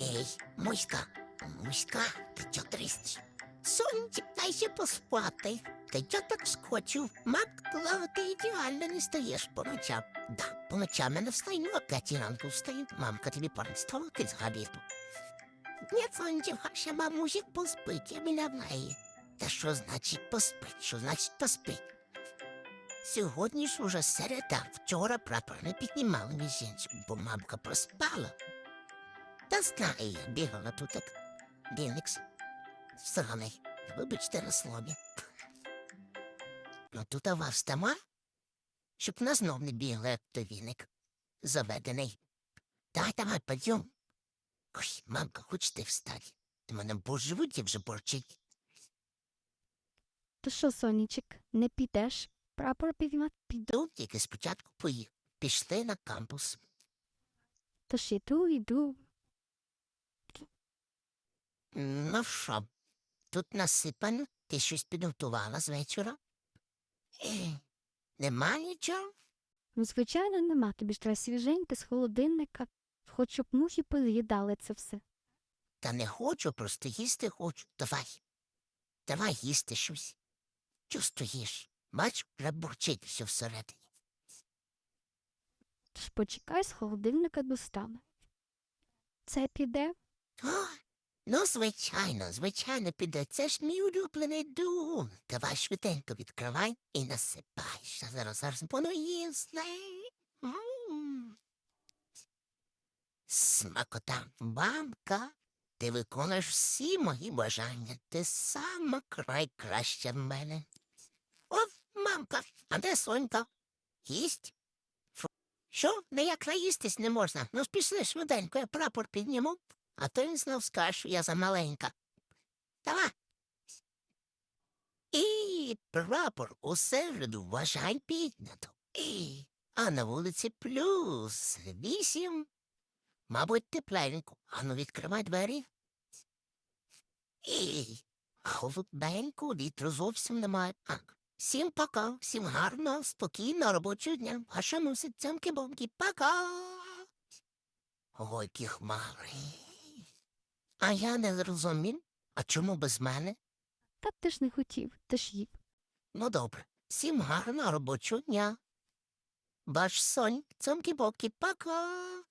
Ей, Муська, Муська, ти чо трістиш? Сонечек, дай ще поспати. Ти чо так скочив? Мак, ти ідеально не стаєш по ночам. Да, по ночам я не встаю, а п'ятій ранку встаю. Мамка тобі порадствувала, ти згадів. Ні, Сонечек, ще мамусик поспить, я біля неї. Та що значить поспить? Що значить поспить? Сьогодні ж уже середа, вчора прапор не піднімали міжінцю, бо мамка проспала. Та я, бігала тут як Дінекс. Сраний, вибачте слові. Ну тут вас тема, щоб нас знов не бігли, як то віник. Заведений. Давай, давай, підйом. Ой, мамка, хоч ти встань. Ти мене по животі вже борчить. То що, сонечек, не підеш? Прапор піднімати піду. Тільки спочатку поїх. Пішли на кампус. То ж іду, іду. Ну що, тут насипано, ти щось підготувала з вечора? Нема нічого? Ну, звичайно, нема. Тобі ж треба свіженьке з холодильника. Хоч щоб мухи поз'їдали це все. Та не хочу, просто їсти хочу. Давай. Давай їсти щось. Чого стоїш? Бач, вже бурчить все всередині. Тож почекай, з холодильника достану. Це піде? О, ну, звичайно, звичайно, піде. Це ж мій улюблений дум. Давай швиденько відкривай і насипай. Що зараз зараз воно. Смакота, мамка, ти виконуєш всі мої бажання. Ти сама крайкраща в мене. От, мамка, а де сонька? Їсть? Що? Ніяк наїстись не можна. Ну, пішли швиденько, я прапор підніму. А то він знов скаже, що я замаленька. Давай. І прапор усе вже вважай піднято. І, а на вулиці плюс вісім. Мабуть, тепленько. Ану, відкривай двері. І холодненько, вітру зовсім немає. А, всім пока, всім гарного, спокійного робочого дня. Ваша мусить цямки-бомки. Пока. Ой, які хмари. А я не зрозумів. А чому без мене? Та ти ж не хотів, ти ж їв. Ну добре. Всім гарного робочого дня. Ваш сонь, цьомкі-бокі, пока.